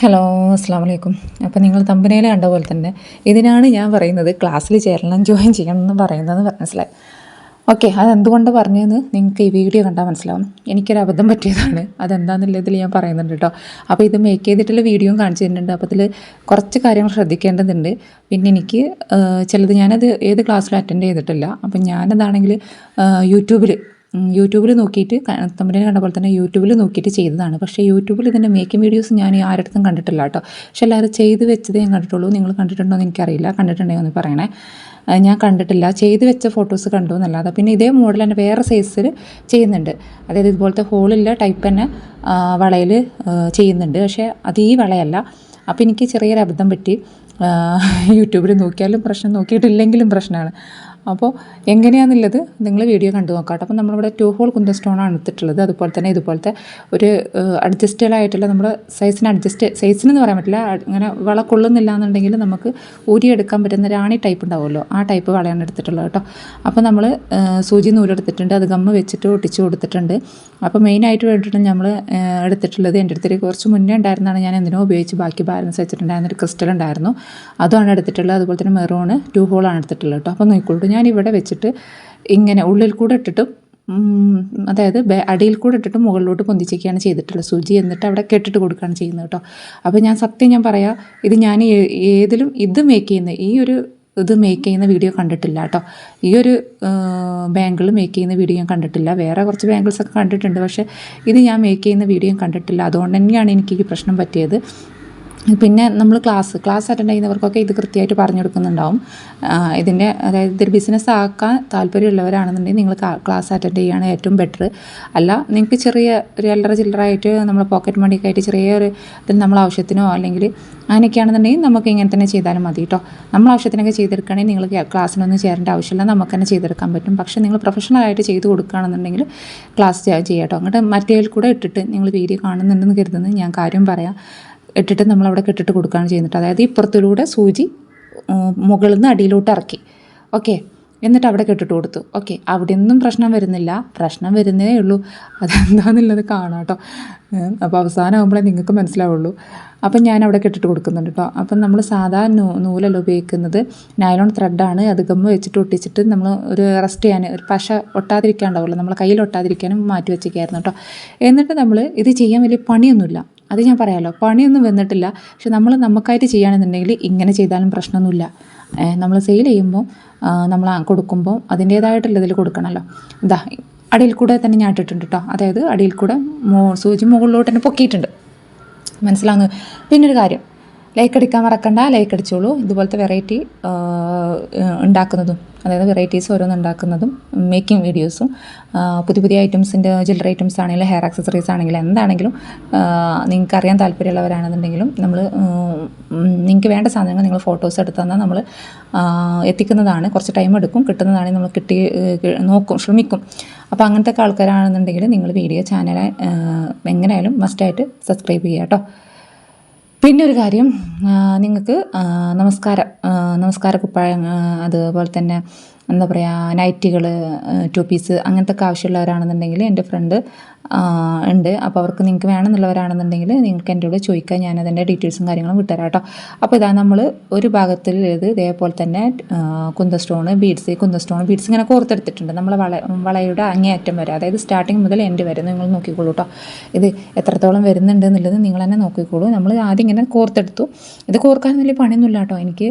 Hello അസ്സാം വലൈക്കും അപ്പോൾ നിങ്ങൾ തമ്പനയിൽ കണ്ട പോലെ തന്നെ ഇതിനാണ് ഞാൻ പറയുന്നത് ക്ലാസ്സിൽ ചേരണം ജോയിൻ ചെയ്യണം എന്ന് പറയുന്നത് മനസ്സിലായി. ഓക്കെ അതെന്തുകൊണ്ട് പറഞ്ഞതെന്ന് നിങ്ങൾക്ക് ഈ വീഡിയോ കണ്ടാൽ മനസ്സിലാവും. എനിക്കൊരു അബദ്ധം പറ്റിയതാണ്. അതെന്താണെന്നുള്ളതിൽ ഞാൻ പറയുന്നുണ്ട് കേട്ടോ. അപ്പോൾ ഇത് മേക്ക് ചെയ്തിട്ടുള്ള വീഡിയോയും കാണിച്ചു തരുന്നുണ്ട്. അപ്പോൾ അതിൽ കുറച്ച് കാര്യങ്ങൾ ശ്രദ്ധിക്കേണ്ടതുണ്ട്. പിന്നെ എനിക്ക് ചിലത് ഞാനത് ഏത് ക്ലാസ്സിലും അറ്റൻഡ് ചെയ്തിട്ടില്ല. അപ്പം ഞാനതാണെങ്കിൽ യൂട്യൂബിൽ യൂട്യൂബിൽ നോക്കിയിട്ട് തമ്മിലെ കണ്ട പോലെ തന്നെ യൂട്യൂബിൽ നോക്കിയിട്ട് ചെയ്തതാണ്. പക്ഷേ യൂട്യൂബിൽ ഇതിന്റെ മേക്കിംഗ് വീഡിയോസ് ഞാൻ ആരുടെ കണ്ടിട്ടില്ല കേട്ടോ. പക്ഷെ എല്ലാവരും ചെയ്ത് വെച്ചതേ ഞാൻ കണ്ടിട്ടുള്ളൂ. നിങ്ങൾ കണ്ടിട്ടുണ്ടോ എന്ന് എനിക്കറിയില്ല. കണ്ടിട്ടുണ്ടെങ്കിൽ ഒന്ന് പറയണേ. ഞാൻ കണ്ടിട്ടില്ല. ചെയ്ത് വെച്ച ഫോട്ടോസ് കണ്ടു എന്നല്ലാതെ. പിന്നെ ഇതേ മോഡൽ തന്നെ വേറെ സൈസിൽ ചെയ്യുന്നുണ്ട്. അതായത് ഇതുപോലത്തെ ഹോളില്ല ടൈപ്പ് തന്നെ വളയിൽ ചെയ്യുന്നുണ്ട്. പക്ഷേ അത് ഈ വളയല്ല. അപ്പോൾ എനിക്ക് ചെറിയൊരു അബദ്ധം പറ്റി യൂട്യൂബിൽ നോക്കിയാലും പ്രശ്നം നോക്കിയിട്ടില്ലെങ്കിലും പ്രശ്നമാണ്. അപ്പോൾ എങ്ങനെയാണെന്നുള്ളത് നിങ്ങൾ വീഡിയോ കണ്ടു നോക്കാട്ടോ. അപ്പോൾ നമ്മളിവിടെ ടു ഹോൾ കുന്ത സ്റ്റോണാണ് എടുത്തിട്ടുള്ളത്. അതുപോലെ തന്നെ ഇതുപോലത്തെ ഒരു അഡ്ജസ്റ്റബിൾ ആയിട്ടുള്ള നമ്മുടെ സൈസിന് അഡ്ജസ്റ്റ് സൈസിന് എന്ന് പറയാൻ പറ്റില്ല. ഇങ്ങനെ വള കൊള്ളുന്നില്ല എന്നുണ്ടെങ്കിൽ നമുക്ക് ഊരിയെടുക്കാൻ പറ്റുന്ന റാണി ടൈപ്പ് ഉണ്ടാവുമല്ലോ. ആ ടൈപ്പ് വളയാണ് എടുത്തിട്ടുള്ളത് കേട്ടോ. അപ്പോൾ നമ്മൾ സൂചി നൂലെടുത്തിട്ടുണ്ട്. അത് ഗമ്മ് വെച്ചിട്ട് ഒട്ടിച്ച് കൊടുത്തിട്ടുണ്ട്. അപ്പോൾ മെയിനായിട്ട് വേണ്ടിയിട്ട് നമ്മൾ എടുത്തിട്ടുള്ളത്. എന്റെ അടുത്തൊരു കുറച്ച് മുന്നേ ഉണ്ടായിരുന്നതാണ് ഞാൻ എന്തിനോ ഉപയോഗിച്ച് ബാക്കി ബാലൻസ് വെച്ചിട്ടുണ്ടായിരുന്ന ഒരു ക്രിസ്റ്റൽ ഉണ്ടായിരുന്നു. അതുമാണ് എടുത്തിട്ടുള്ളത്. അതുപോലെ തന്നെ മെറൂൺ ടു ഹോളാണ് എടുത്തിട്ടുള്ളത് കേട്ടോ. അപ്പോൾ നോക്കിക്കൊള്ളൂ ഞാൻ ഇവിടെ വെച്ചിട്ട് ഇങ്ങനെ ഉള്ളിൽ കൂടെ ഇട്ടിട്ട് അതായത് അടിയിൽ കൂടെ ഇട്ടിട്ട് മുകളിലോട്ട് പൊന്തിച്ചൊക്കെയാണ് ചെയ്തിട്ടുള്ളത്. സൂചി എന്നിട്ട് അവിടെ കെട്ടിട്ട് കൊടുക്കുകയാണ് ചെയ്യുന്നത് കേട്ടോ. അപ്പോൾ ഞാൻ സത്യം ഞാൻ പറയാം ഇത് ഞാൻ ഏതിലും ഇത് മേക്ക് ചെയ്യുന്ന ഈ ഒരു ഇത് മേക്ക് ചെയ്യുന്ന വീഡിയോ കണ്ടിട്ടില്ല കേട്ടോ. ഈ ഒരു ബാങ്കിൾ മേക്ക് ചെയ്യുന്ന വീഡിയോ ഞാൻ കണ്ടിട്ടില്ല. വേറെ കുറച്ച് ബാങ്കിൾസൊക്കെ കണ്ടിട്ടുണ്ട് പക്ഷേ ഇത് ഞാൻ മേക്ക് ചെയ്യുന്ന വീഡിയോ കണ്ടിട്ടില്ല. അതുകൊണ്ട് തന്നെയാണ് എനിക്ക് ഈ പ്രശ്നം പറ്റിയത്. പിന്നെ നമ്മൾ ക്ലാസ് ക്ലാസ് അറ്റൻഡ് ചെയ്യുന്നവർക്കൊക്കെ ഇത് കൃത്യമായിട്ട് പറഞ്ഞു കൊടുക്കുന്നുണ്ടാവും. ഇതിന്റെ അതായത് ഇതൊരു ബിസിനസ് ആക്കാൻ താല്പര്യമുള്ളവരാണെന്നുണ്ടെങ്കിൽ നിങ്ങൾ ക്ലാസ് അറ്റൻഡ് ചെയ്യുകയാണ് ഏറ്റവും ബെറ്റർ അല്ല നിങ്ങൾക്ക് ചെറിയ ഒരു അല്ലറ ചില്ലറായിട്ട് നമ്മൾ പോക്കറ്റ് മണിയൊക്കെ ആയിട്ട് ചെറിയൊരു ഇത് നമ്മൾ ആവശ്യത്തിനോ അല്ലെങ്കിൽ അങ്ങനെയൊക്കെയാണെന്നുണ്ടെങ്കിൽ നമുക്ക് ഇങ്ങനെ തന്നെ ചെയ്താലും മതി കേട്ടോ നമ്മൾ ആവശ്യത്തിനൊക്കെ ചെയ്തെടുക്കുകയാണെങ്കിൽ നിങ്ങൾ ക്ലാസ്സിനൊന്നും ചേരേണ്ട ആവശ്യമില്ല. നമുക്ക് തന്നെ ചെയ്തെടുക്കാൻ പറ്റും. പക്ഷേ നിങ്ങൾ പ്രൊഫഷണലായിട്ട് ചെയ്ത് കൊടുക്കുകയാണെന്നുണ്ടെങ്കിൽ ക്ലാസ് ചെയ്യാം കേട്ടോ അങ്ങോട്ട് മറ്റേൽ കൂടെ ഇട്ടിട്ട് നിങ്ങൾ വീഡിയോ കാണുന്നുണ്ടെന്ന് കരുതുന്നത് ഞാൻ കാര്യം പറയാം. ഇട്ടിട്ട് നമ്മളവിടെ കെട്ടിട്ട് കൊടുക്കുകയാണ് ചെയ്യുന്നത്. അതായത് ഇപ്പുറത്തിലൂടെ സൂചി മുകളിൽ നിന്ന് അടിയിലോട്ട് ഇറക്കി. ഓക്കെ? എന്നിട്ട് അവിടെ കെട്ടിട്ട് കൊടുത്തു. ഓക്കെ? അവിടെ ഒന്നും പ്രശ്നം വരുന്നില്ല. പ്രശ്നം വരുന്നേ ഉള്ളൂ. അതെന്താണെന്നുള്ളത് കാണാം കേട്ടോ. അപ്പോൾ അവസാനമാകുമ്പോഴേ നിങ്ങൾക്ക് മനസ്സിലാവുള്ളൂ. അപ്പം ഞാൻ അവിടെ കെട്ടിട്ട് കൊടുക്കുന്നുണ്ട് കേട്ടോ. അപ്പം നമ്മൾ സാധാ നൂ നൂലല്ല ഉപയോഗിക്കുന്നത്. നൈലോൺ ത്രെഡാണ്. അത് ഗമ്മ് വെച്ചിട്ട് ഒട്ടിച്ചിട്ട് നമ്മൾ ഒരു റെസ്റ്റ് ചെയ്യാൻ ഒരു പശ ഒട്ടാതിരിക്കാണ്ടാവുമല്ലോ നമ്മൾ കയ്യിൽ ഒട്ടാതിരിക്കാനും മാറ്റി വെച്ചേക്കായിരുന്നു കേട്ടോ. എന്നിട്ട് നമ്മൾ ഇത് ചെയ്യാൻ വലിയ പണിയൊന്നുമില്ല. അത് ഞാൻ പറയാമല്ലോ പണിയൊന്നും വന്നിട്ടില്ല. പക്ഷെ നമ്മൾ നമുക്കായിട്ട് ചെയ്യുകയാണെന്നുണ്ടെങ്കിൽ ഇങ്ങനെ ചെയ്താലും പ്രശ്നമൊന്നുമില്ല. നമ്മൾ സെയിൽ ചെയ്യുമ്പോൾ നമ്മൾ കൊടുക്കുമ്പോൾ അതിന്റേതായിട്ടുള്ളതിൽ കൊടുക്കണമല്ലോ. ഇതാ അടിയിൽ കൂടെ തന്നെ ഞാൻ ഇട്ടിട്ടുണ്ട് കേട്ടോ. അതായത് അടിയിൽ കൂടെ മോ സൂചി മുകളിലോട്ട് തന്നെ പൊക്കിയിട്ടുണ്ട്. മനസ്സിലാകുന്നത് പിന്നൊരു കാര്യം. ലൈക്ക് അടിക്കാൻ മറക്കണ്ട. ലൈക്ക് അടിച്ചോളൂ. ഇതുപോലത്തെ വെറൈറ്റി ഉണ്ടാക്കുന്നതും അതായത് വെറൈറ്റീസ് ഓരോന്ന് ഉണ്ടാക്കുന്നതും മേക്കിംഗ് വീഡിയോസും പുതിയ പുതിയ ഐറ്റംസിന്റെ ജ്വല്ലറി ഐറ്റംസ് ആണെങ്കിലും ഹെയർ ആക്സസറീസ് ആണെങ്കിലും എന്താണെങ്കിലും നിങ്ങൾക്ക് അറിയാൻ താല്പര്യമുള്ളവരാണെന്നുണ്ടെങ്കിലും നമ്മൾ നിങ്ങൾക്ക് വേണ്ട സാധനങ്ങൾ നിങ്ങൾ ഫോട്ടോസ് എടുത്തു തന്നാൽ നമ്മൾ എത്തിക്കുന്നതാണ്. കുറച്ച് ടൈം എടുക്കും. കിട്ടുന്നതാണ് നമ്മൾ കിട്ടി നോക്കും ശ്രമിക്കും. അപ്പോൾ അങ്ങനത്തെ ആൾക്കാരാണെന്നുണ്ടെങ്കിൽ നിങ്ങൾ വീഡിയോ ചാനൽ എങ്ങനെയായാലും മസ്റ്റായിട്ട് സബ്സ്ക്രൈബ് ചെയ്യുക കേട്ടോ. പിന്നെ ഒരു കാര്യം നിങ്ങൾക്ക് നമസ്കാരം നമസ്കാര കുപ്പായം അതുപോലെ തന്നെ എന്താ പറയുക നൈറ്റികൾ ടു പീസ് അങ്ങനത്തെ ഒക്കെ ആവശ്യമുള്ളവരാണെന്നുണ്ടെങ്കിൽ എന്റെ ഫ്രണ്ട് ഉണ്ട്. അപ്പോൾ അവർക്ക് നിങ്ങൾക്ക് വേണമെന്നുള്ളവരാണെന്നുണ്ടെങ്കിൽ നിങ്ങൾക്ക് എന്റെ കൂടെ ചോദിക്കാം. ഞാൻ അതിന്റെ ഡീറ്റെയിൽസും കാര്യങ്ങളും വിട്ടുതരാം കേട്ടോ. അപ്പോൾ ഇതാ നമ്മൾ ഒരു ഭാഗത്തിൽ ഇത് ഇതേപോലെ തന്നെ kundan stone beads kundan stone beads ഇങ്ങനെ കോർത്തെടുത്തിട്ടുണ്ട്. നമ്മൾ വള വളയുടെ അങ്ങേയറ്റം വരെ അതായത് സ്റ്റാർട്ടിങ് മുതൽ എൻഡ് വരെ നിങ്ങൾ നോക്കിക്കോളൂ കേട്ടോ. ഇത് എത്രത്തോളം വരുന്നുണ്ട് എന്നുള്ളത് നിങ്ങൾ തന്നെ നോക്കിക്കോളൂ. നമ്മൾ ആദ്യം ഇങ്ങനെ കോർത്തെടുത്തു. ഇത് കോർക്കാൻ വലിയ പണിയൊന്നുമില്ല കേട്ടോ എനിക്ക്.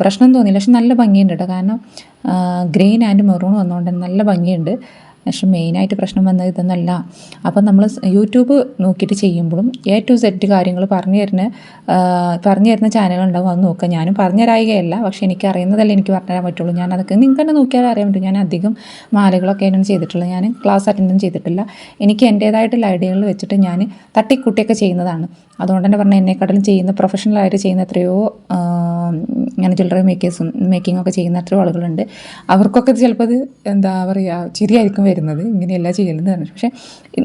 പ്രശ്നം തോന്നിയില്ല. പക്ഷെ നല്ല ഭംഗിയുണ്ട് കേട്ടോ കാരണം ഗ്രീൻ ആൻഡ് മെറൂൺ വന്നുകൊണ്ട് നല്ല ഭംഗിയുണ്ട്. പക്ഷെ മെയിനായിട്ട് പ്രശ്നം വന്നത് ഇതൊന്നല്ല. അപ്പം നമ്മൾ യൂട്യൂബ് നോക്കിയിട്ട് ചെയ്യുമ്പോഴും എ ടു സെറ്റ് കാര്യങ്ങൾ പറഞ്ഞു തരുന്ന പറഞ്ഞു തരുന്ന ചാനലുണ്ടാവും അത് നോക്കുക. ഞാനും പറഞ്ഞു പക്ഷേ എനിക്ക് അറിയുന്നതല്ല എനിക്ക് പറഞ്ഞു തരാൻ പറ്റുള്ളൂ. ഞാൻ അതൊക്കെ നിങ്ങൾക്ക് തന്നെ നോക്കിയാൽ അറിയാൻ പറ്റും. ഞാൻ അധികം മാലകളൊക്കെ ആയിരുന്നു ചെയ്തിട്ടുള്ളത് ഞാൻ ക്ലാസ് അറ്റൻഡും ചെയ്തിട്ടില്ല. എനിക്ക് എന്റേതായിട്ടുള്ള ഐഡിയകൾ വെച്ചിട്ട് ഞാൻ തട്ടിക്കൂട്ടിയൊക്കെ ചെയ്യുന്നതാണ്. അതുകൊണ്ട് തന്നെ പറഞ്ഞാൽ എന്നെക്കാട്ടിലും ചെയ്യുന്ന പ്രൊഫഷണലായിട്ട് ചെയ്യുന്ന എത്രയോ ഇങ്ങനെ ചിൽഡ്രൻ മേക്കേഴ്സും മേക്കിംഗ് ഒക്കെ ചെയ്യുന്ന എത്രയോ ആളുകളുണ്ട്. അവർക്കൊക്കെ ചിലപ്പോൾ അത് എന്താ പറയുക ചിരിയായിരിക്കും വരുന്നത്. ഇങ്ങനെയല്ല ചെയ്യുന്നത് പറഞ്ഞു. പക്ഷേ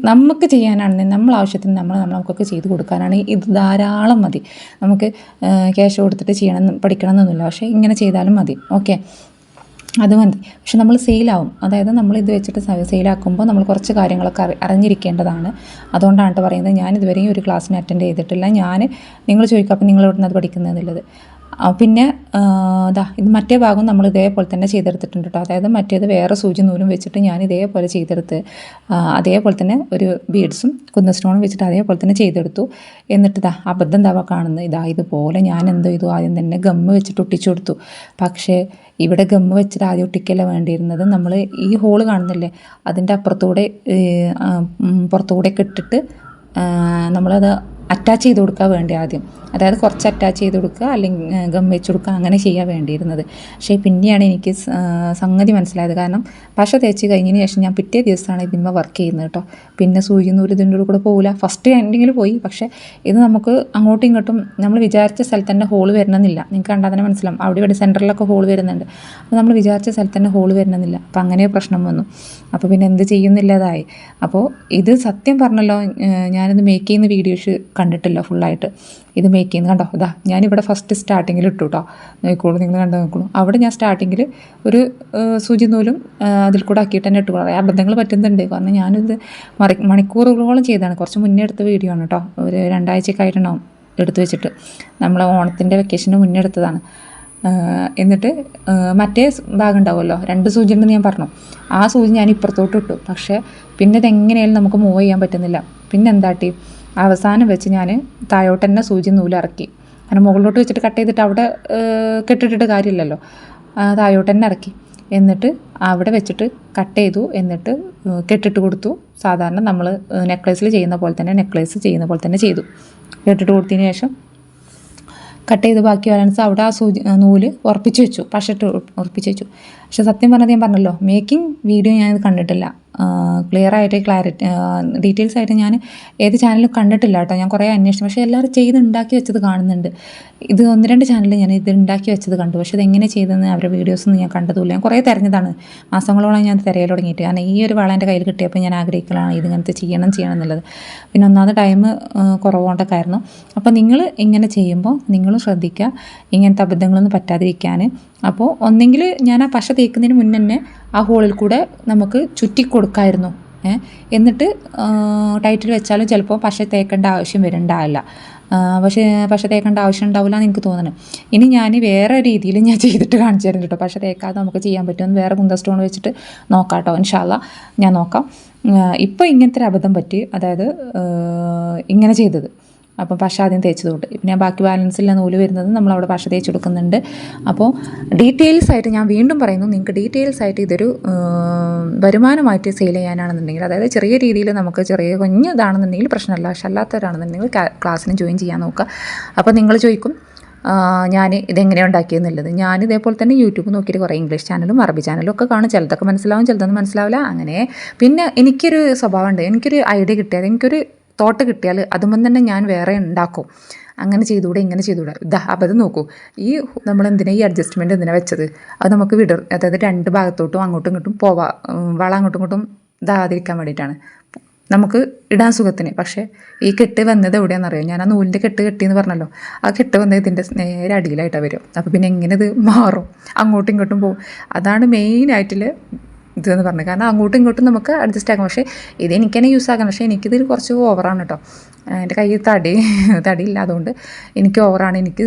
നമുക്ക് ചെയ്യാനാണ് നമ്മൾ ആവശ്യത്തിന് നമ്മൾ നമുക്കൊക്കെ ചെയ്ത് കൊടുക്കാനാണ് ഇത് ധാരാളം മതി. നമുക്ക് ക്യാഷ് കൊടുത്തിട്ട് ചെയ്യണം പഠിക്കണം എന്നൊന്നുമില്ല. പക്ഷേ ഇങ്ങനെ ചെയ്താലും മതി. ഓക്കെ. അത് മതി. പക്ഷെ നമ്മൾ സെയിലാവും അതായത് നമ്മൾ ഇത് വെച്ചിട്ട് സെയിലാക്കുമ്പോൾ നമ്മൾ കുറച്ച് കാര്യങ്ങളൊക്കെ അറി അറിഞ്ഞിരിക്കേണ്ടതാണ്. അതുകൊണ്ടാണ് പറയുന്നത്. ഞാൻ ഇതുവരെയും ഒരു ക്ലാസ്സിന് അറ്റൻഡ് ചെയ്തിട്ടില്ല. ഞാൻ നിങ്ങൾ ചോദിക്കാം അപ്പം നിങ്ങൾ അത് പഠിക്കുന്നത് എന്നുള്ളത് ആ, പിന്നെ അതാ ഇത് മറ്റേ ഭാഗം നമ്മൾ ഇതേപോലെ തന്നെ ചെയ്തെടുത്തിട്ടുണ്ട് കേട്ടോ. അതായത് മറ്റേത് വേറെ സൂചി നൂലും വെച്ചിട്ട് ഞാൻ ഇതേപോലെ ചെയ്തെടുത്ത് അതേപോലെ തന്നെ ഒരു ബീഡ്സും കുന്ന സ്റ്റോണും വെച്ചിട്ട് അതേപോലെ തന്നെ ചെയ്തെടുത്തു. എന്നിട്ട് ഇതാ അബദ്ധം എന്താ കാണുന്നത്? ഇതാ ഇതുപോലെ ഞാൻ എന്തോ ചെയ്തു ആദ്യം തന്നെ ഗമ്മ് വെച്ചിട്ട് ഒട്ടിച്ചു കൊടുത്തു. പക്ഷേ ഇവിടെ ഗമ്മ് വെച്ചിട്ട് ആദ്യം ഒട്ടിക്കല്ല വേണ്ടിയിരുന്നത്? നമ്മൾ ഈ ഹോൾ കാണുന്നില്ലേ? അതിന്റെ അപ്പുറത്തൂടെ പുറത്തുകൂടെ ഇട്ടിട്ട് നമ്മളത് അറ്റാച്ച് ചെയ്ത് കൊടുക്കുക വേണ്ടി ആദ്യം. അതായത് കുറച്ച് അറ്റാച്ച് ചെയ്ത് കൊടുക്കുക അല്ലെങ്കിൽ ഗം വെച്ച് കൊടുക്കുക അങ്ങനെ ചെയ്യാൻ വേണ്ടിയിരുന്നത്. പക്ഷേ പിന്നെയാണ് എനിക്ക് സംഗതി മനസ്സിലായത്. കാരണം പശ തേച്ച് കഴിഞ്ഞതിന് ശേഷം ഞാൻ പിറ്റേ ദിവസമാണ് ഇതിന് വർക്ക് ചെയ്യുന്നത് കേട്ടോ. പിന്നെ സൂചി നൂൽ ഇതിന്റെ കൂടെ പോകില്ല ഫസ്റ്റ് എൻഡിങ്ങിൽ പോയി. പക്ഷേ ഇത് നമുക്ക് അങ്ങോട്ടും ഇങ്ങോട്ടും നമ്മൾ വിചാരിച്ച സ്ഥലത്ത് തന്നെ ഹോൾ വരണമെന്നില്ല. നിങ്ങൾക്ക് കണ്ടാൽ തന്നെ മനസ്സിലാവും. അവിടെ ഇവിടെ സെന്ററിലൊക്കെ ഹോൾ വരുന്നുണ്ട്. അപ്പോൾ നമ്മൾ വിചാരിച്ച സ്ഥലത്ത് തന്നെ ഹോൾ വരണമെന്നില്ല. അപ്പോൾ അങ്ങനെ പ്രശ്നം വന്നു. അപ്പോൾ പിന്നെ എന്ത് ചെയ്യുന്നില്ലതായി. അപ്പോൾ ഇത് സത്യം പറഞ്ഞല്ലോ ഞാനിത് മേക്ക് ചെയ്യുന്ന വീഡിയോസ് കണ്ടിട്ടില്ല ഫുള്ളായിട്ട് ഇത് മേക്ക് ചെയ്യുന്നത് കണ്ടോ? ഇതാ ഞാനിവിടെ ഫസ്റ്റ് സ്റ്റാർട്ടിങ്ങിൽ ഇട്ടു കേട്ടോ നോക്കിക്കോളൂ നിങ്ങൾ കണ്ടു നോക്കോളൂ അവിടെ ഞാൻ സ്റ്റാർട്ടിങ്ങിൽ ഒരു സൂചി നൂലും അതിൽ കൂടെ ആക്കിയിട്ട് തന്നെ ഇട്ടു. കുറേ അബദ്ധങ്ങൾ പറ്റുന്നുണ്ട്. കാരണം ഞാനിത് മറി മണിക്കൂറുകളോളം ചെയ്തതാണ്. കുറച്ച് മുന്നേ എടുത്ത വീഡിയോ ആണ് കേട്ടോ. ഒരു രണ്ടാഴ്ചയൊക്കെ ആയിട്ടുണ്ടാവും എടുത്തു വെച്ചിട്ട്. നമ്മൾ ഓണത്തിന്റെ വെക്കേഷന് മുന്നേ എടുത്തതാണ്. എന്നിട്ട് മറ്റേ ഭാഗം ഉണ്ടാവുമല്ലോ? രണ്ട് സൂചി ഉണ്ടെന്ന് ഞാൻ പറഞ്ഞു. ആ സൂചി ഞാൻ ഇപ്പുറത്തോട്ട് ഇട്ടു. പക്ഷേ പിന്നെ ഇതെങ്ങനെയായാലും നമുക്ക് മൂവ് ചെയ്യാൻ പറ്റുന്നില്ല. പിന്നെ എന്താട്ടി അവസാനം വെച്ച് ഞാൻ താഴോട്ട് തന്നെ സൂചി നൂലിറക്കി. അങ്ങനെ മുകളിലോട്ട് വെച്ചിട്ട് കട്ട് ചെയ്തിട്ട് അവിടെ കെട്ടിട്ടിട്ട് കാര്യമില്ലല്ലോ. താഴോട്ട് തന്നെ ഇറക്കി. എന്നിട്ട് അവിടെ വെച്ചിട്ട് കട്ട് ചെയ്തു. എന്നിട്ട് കെട്ടിട്ട് കൊടുത്തു. സാധാരണ നമ്മൾ നെക്ലേസിൽ ചെയ്യുന്ന പോലെ തന്നെ നെക്ലേസ് ചെയ്യുന്ന പോലെ തന്നെ ചെയ്തു. കെട്ടിട്ട് കൊടുത്തതിന് ശേഷം കട്ട് ചെയ്ത് ബാക്കി ബാലൻസ് അവിടെ ആ സൂചി നൂൽ ഉറപ്പിച്ച് വെച്ചു. പശട്ട് ഉറപ്പിച്ച് വെച്ചു. പക്ഷെ സത്യം പറഞ്ഞത് ഞാൻ പറഞ്ഞല്ലോ മേക്കിംഗ് വീഡിയോ ഞാനിത് കണ്ടിട്ടില്ല. ക്ലിയർ ആയിട്ട് ക്ലാരിറ്റി ഡീറ്റെയിൽസ് ആയിട്ട് ഞാൻ ഏത് ചാനലും കണ്ടിട്ടില്ല കേട്ടോ. ഞാൻ കുറേ അന്വേഷിച്ചു. പക്ഷേ എല്ലാവരും ചെയ്ത് ഉണ്ടാക്കി വെച്ചത് കാണുന്നുണ്ട്. ഇത് ഒന്ന് രണ്ട് ചാനലിൽ ഞാൻ ഇത് ഉണ്ടാക്കി വെച്ചത് കണ്ടു. പക്ഷേ ഇത് എങ്ങനെ ചെയ്തതെന്ന് അവരുടെ വീഡിയോസൊന്നും ഞാൻ കണ്ടതുമില്ല. ഞാൻ കുറേ തിരഞ്ഞതാണ്. മാസങ്ങളോളം ഞാൻ തിരയൽ തുടങ്ങിയിട്ട്. കാരണം ഈ ഒരു വള എന്റെ കയ്യിൽ കിട്ടിയപ്പോൾ ഞാൻ ആഗ്രഹിക്കലാണ് ഇതിങ്ങനത്തെ ചെയ്യണം ചെയ്യണം എന്നുള്ളത്. പിന്നെ ഒന്നാമത് ടൈം കുറവുകൊണ്ടൊക്കെ ആയിരുന്നു. അപ്പോൾ നിങ്ങൾ ഇങ്ങനെ ചെയ്യുമ്പോൾ നിങ്ങൾ ശ്രദ്ധിക്കുക. ഇങ്ങനത്തെ അബദ്ധങ്ങളൊന്നും പറ്റാതിരിക്കാൻ അപ്പോൾ ഒന്നെങ്കിൽ ഞാൻ ആ പശ തേക്കുന്നതിന് മുന്നേ തന്നെ ആ ഹോളിൽ കൂടെ നമുക്ക് ചുറ്റി കൊടുക്കായിരുന്നു. എന്നിട്ട് ടൈറ്റിൽ വെച്ചാലും ചിലപ്പോൾ പശ തേക്കേണ്ട ആവശ്യം വരുന്നുണ്ടാവില്ല ആ, പക്ഷേ പശ തേക്കേണ്ട ആവശ്യം ഉണ്ടാവില്ല എന്ന് എനിക്ക് തോന്നുന്നു. ഇനി ഞാൻ വേറെ രീതിയിൽ ഞാൻ ചെയ്തിട്ട് കാണിച്ചു തരും കേട്ടോ. പശ തേക്കാതെ നമുക്ക് ചെയ്യാൻ പറ്റുമെന്ന് വേറെ കുന്ത സ്റ്റോൺ വെച്ചിട്ട് നോക്കാം കേട്ടോ. ഇൻഷാല്ല ഞാൻ നോക്കാം. ഇപ്പോൾ ഇങ്ങനത്തെ ഒരു അബദ്ധം പറ്റി അതായത് ഇങ്ങനെ ചെയ്തത്. അപ്പം പശ ആദ്യം തേച്ചതുകൊണ്ട് പിന്നെ ബാക്കി ബാലൻസില്ല നൂൽ വരുന്നത് നമ്മൾ അവിടെ പശ തേച്ച് കൊടുക്കുന്നുണ്ട്. അപ്പോൾ ഡീറ്റെയിൽസ് ആയിട്ട് ഞാൻ വീണ്ടും പറയുന്നു. നിങ്ങൾക്ക് ഡീറ്റെയിൽസ് ആയിട്ട് ഇതൊരു വരുമാനമായിട്ട് സെയിൽ ചെയ്യാനാണെന്നുണ്ടെങ്കിൽ അതായത് ചെറിയ രീതിയിൽ നമുക്ക് ചെറിയ കുഞ്ഞ് ഇതാണെന്നുണ്ടെങ്കിൽ പ്രശ്നമല്ല. പക്ഷെ അല്ലാത്തവരാണെന്നുണ്ടെങ്കിൽ ക്ലാസ്സിന് ജോയിൻ ചെയ്യാൻ നോക്കുക. അപ്പോൾ നിങ്ങൾ ചോദിക്കും ഞാൻ ഇതെങ്ങനെ ഉണ്ടാക്കിയെന്നുള്ളത് ഞാൻ ഇതേപോലെ തന്നെ യൂട്യൂബ് നോക്കിയിട്ട് കുറേ ഇംഗ്ലീഷ് ചാനലും അറബി ചാനലും ഒക്കെ കാണും. ചിലതൊക്കെ മനസ്സിലാവും ചിലതൊന്നും മനസ്സിലാവില്ല. അങ്ങനെ പിന്നെ എനിക്കൊരു സ്വഭാവമുണ്ട്. എനിക്കൊരു ഐഡിയ കിട്ടിയത് എനിക്കൊരു തോട്ട് കിട്ടിയാൽ അതുമ്പോൾ തന്നെ ഞാൻ വേറെ ഉണ്ടാക്കും. അങ്ങനെ ചെയ്തുകൂടെ ഇങ്ങനെ ചെയ്തുകൂടെ. ഇതാ അപ്പം അത് നോക്കൂ. ഈ നമ്മൾ എന്തിനാ ഈ അഡ്ജസ്റ്റ്മെന്റ് എന്തിനാ വെച്ചത്? അത് നമുക്ക് വിടർ അതായത് രണ്ട് ഭാഗത്തോട്ടും അങ്ങോട്ടും ഇങ്ങോട്ടും പോവാ വള അങ്ങോട്ടും ഇങ്ങോട്ടും ഇതാതിരിക്കാൻ വേണ്ടിയിട്ടാണ്. നമുക്ക് ഇടാൻ സുഖത്തിന്. പക്ഷേ ഈ കെട്ട് വന്നത് എവിടെയാണെന്നറിയോ? ഞാൻ ആ നൂലിന്റെ കെട്ട് കെട്ടിയെന്ന് പറഞ്ഞല്ലോ. ആ കെട്ട് വന്നത് ഇതിന്റെ നേരെ അടിയിലായിട്ടാണ് വരും അപ്പോൾ പിന്നെ എങ്ങനെ ഇത് മാറും? അങ്ങോട്ടും ഇങ്ങോട്ടും പോകും അതാണ് മെയിനായിട്ടുള്ള ഇതെന്ന് പറഞ്ഞു. കാരണം അങ്ങോട്ടും ഇങ്ങോട്ടും നമുക്ക് അഡ്ജസ്റ്റ് ആക്കാം. പക്ഷേ ഇത് എനിക്ക് തന്നെ യൂസ് ആക്കാം. പക്ഷേ എനിക്കിതിൽ കുറച്ച് ഓവറാണ് കേട്ടോ എന്റെ കയ്യിൽ തടി തടി ഇല്ലാതുകൊണ്ട് എനിക്ക് ഓവറാണ് എനിക്ക്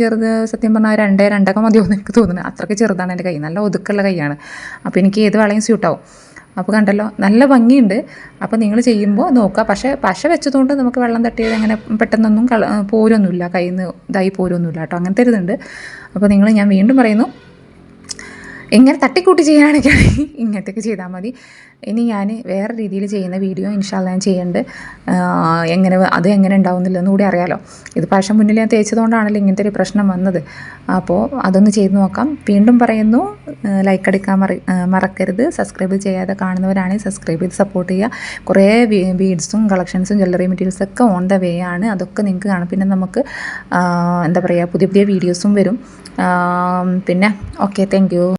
ചെറുത് സത്യം പറഞ്ഞാൽ രണ്ടേ രണ്ടൊക്കെ മതിയോന്ന് എനിക്ക് തോന്നുന്നത് അത്രയ്ക്ക് ചെറുതാണ് എന്റെ കൈ. നല്ല ഒതുക്കുള്ള കൈയാണ്. അപ്പോൾ എനിക്ക് ഏത് വളയും സ്യൂട്ടാവും അപ്പോൾ കണ്ടല്ലോ നല്ല ഭംഗിയുണ്ട്. അപ്പോൾ നിങ്ങൾ ചെയ്യുമ്പോൾ നോക്കുക. പക്ഷേ പശ വെച്ചതുകൊണ്ട് നമുക്ക് വെള്ളം തട്ടിയത് അങ്ങനെ പെട്ടെന്നൊന്നും കള പോരൊന്നുമില്ല. കയ്യിൽ നിന്ന് ഇതായി പോരൊന്നുമില്ല കേട്ടോ അങ്ങനത്തെ ഒരിതുണ്ട്. അപ്പോൾ നിങ്ങൾ ഞാൻ വീണ്ടും പറയുന്നു. ഇങ്ങനെ തട്ടിക്കൂട്ടി ചെയ്യാനൊക്കെ ഇങ്ങനത്തെയൊക്കെ ചെയ്താൽ മതി. ഇനി ഞാൻ വേറെ രീതിയിൽ ചെയ്യുന്ന വീഡിയോ ഇൻഷാല്ല ഞാൻ ചെയ്യുന്നുണ്ട്. ആഹ് എങ്ങനെ അത് എങ്ങനെ ഉണ്ടാവുന്നില്ലെന്ന് കൂടി അറിയാലോ. ഇത് പക്ഷേ മുന്നിൽ ഞാൻ തേച്ചതുകൊണ്ടാണല്ലോ ഇങ്ങനത്തെ ഒരു പ്രശ്നം വന്നത്. അപ്പോൾ അതൊന്ന് ചെയ്ത് നോക്കാം. വീണ്ടും പറയുന്നു. ലൈക്ക് അടിക്കാൻ മറി മറക്കരുത്. സബ്സ്ക്രൈബ് ചെയ്യാതെ കാണുന്നവരാണെങ്കിൽ സബ്സ്ക്രൈബ് ചെയ്ത് സപ്പോർട്ട് ചെയ്യുക. കുറേ ബീഡ്സും കളക്ഷൻസും ജ്വല്ലറി മെറ്റീരിയൽസ് ഒക്കെ ഓൺ ദ വേ ആണ്. അതൊക്കെ നിങ്ങൾക്ക് കാണാം. പിന്നെ നമുക്ക് എന്താ പറയുക പുതിയ പുതിയ വീഡിയോസും വരും. പിന്നെ ഓക്കെ താങ്ക്